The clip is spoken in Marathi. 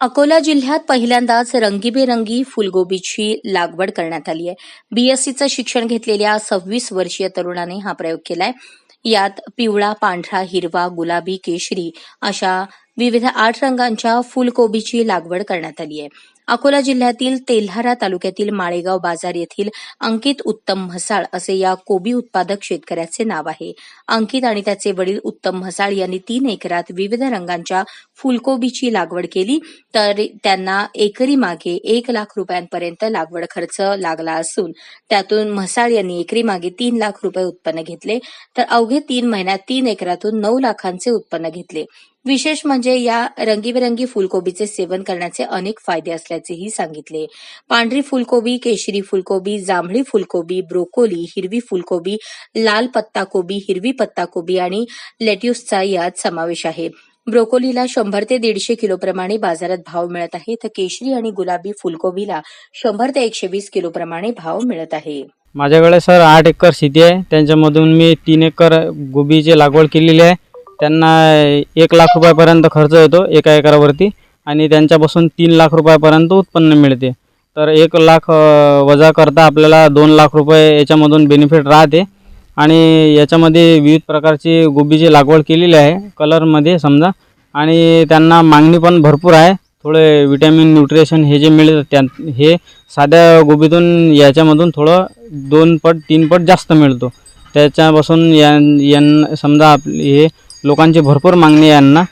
अकोला जिल्ह्यात पहिल्यांदाच रंगीबेरंगी फुलगोबीची लागवड करण्यात आली आहे. बीएससीचं शिक्षण घेतलेल्या सव्वीस वर्षीय तरुणाने हा प्रयोग केलाय. यात पिवळा पांढरा हिरवा गुलाबी केशरी अशा विविध आठ रंगांच्या फुलकोबीची लागवड करण्यात आली आहे. अकोला जिल्ह्यातील तेल्हारा तालुक्यातील माळेगाव बाजार येथील अंकित उत्तम म्हसाळ असे या कोबी उत्पादक शेतकऱ्याचे नाव आहे. अंकित आणि त्याचे वडील उत्तम म्हसाळ यांनी तीन एकरात विविध रंगांच्या फुलकोबीची लागवड केली तर त्यांना एकरी मागे एक लाख रुपयांपर्यंत लागवड खर्च लागला असून त्यातून म्हसाळ यांनी एकरी मागे तीन लाख रुपये उत्पन्न घेतले तर अवघे तीन महिन्यात तीन एकरातून नऊ लाखांचे उत्पन्न घेतले. विशेष म्हणजे या रंगीबेरंगी फुलकोबीचे सेवन करण्याचे अनेक फायदे असल्याचेही सांगितले. पांढरी फुलकोबी केशरी फुलकोबी जांभळी फुलकोबी ब्रोकोली हिरवी फुलकोबी लाल पत्ताकोबी हिरवी पत्ताकोबी आणि लेट्युसचा यात समावेश आहे. ब्रोकोलीला शंभर ते दीडशे किलोप्रमाणे बाजारात भाव मिळत आहे तर केशरी आणि गुलाबी फुलकोबीला शंभर ते एकशे वीस किलोप्रमाणे भाव मिळत आहे. माझ्याकडे सर आठ एकर शेती आहे. त्यांच्यामधून मी तीन एकर गोबीची लागवड केलेली आहे. त्यांना एक लाख रुपयापर्यंत खर्च येतो एका एकरावरती आणि त्यांच्यापासून तीन लाख रुपयापर्यंत उत्पन्न मिळते. तर एक लाख वजा करता आपल्याला दोन लाख रुपये याच्यामधून बेनिफिट राहते. आणि याच्यामध्ये विविध प्रकारची गोबीची लागवड केलेली आहे कलरमध्ये समजा. आणि त्यांना मागणी पण भरपूर आहे. थोडे विटॅमिन न्यूट्रिशन हे जे मिळतं त्या हे साध्या गोबीतून याच्यामधून थोडं दोन पट तीन पट जास्त मिळतो. त्याच्यापासून यां यां समजा आप हे लोकांची भरपूर मागणी आहे यांना.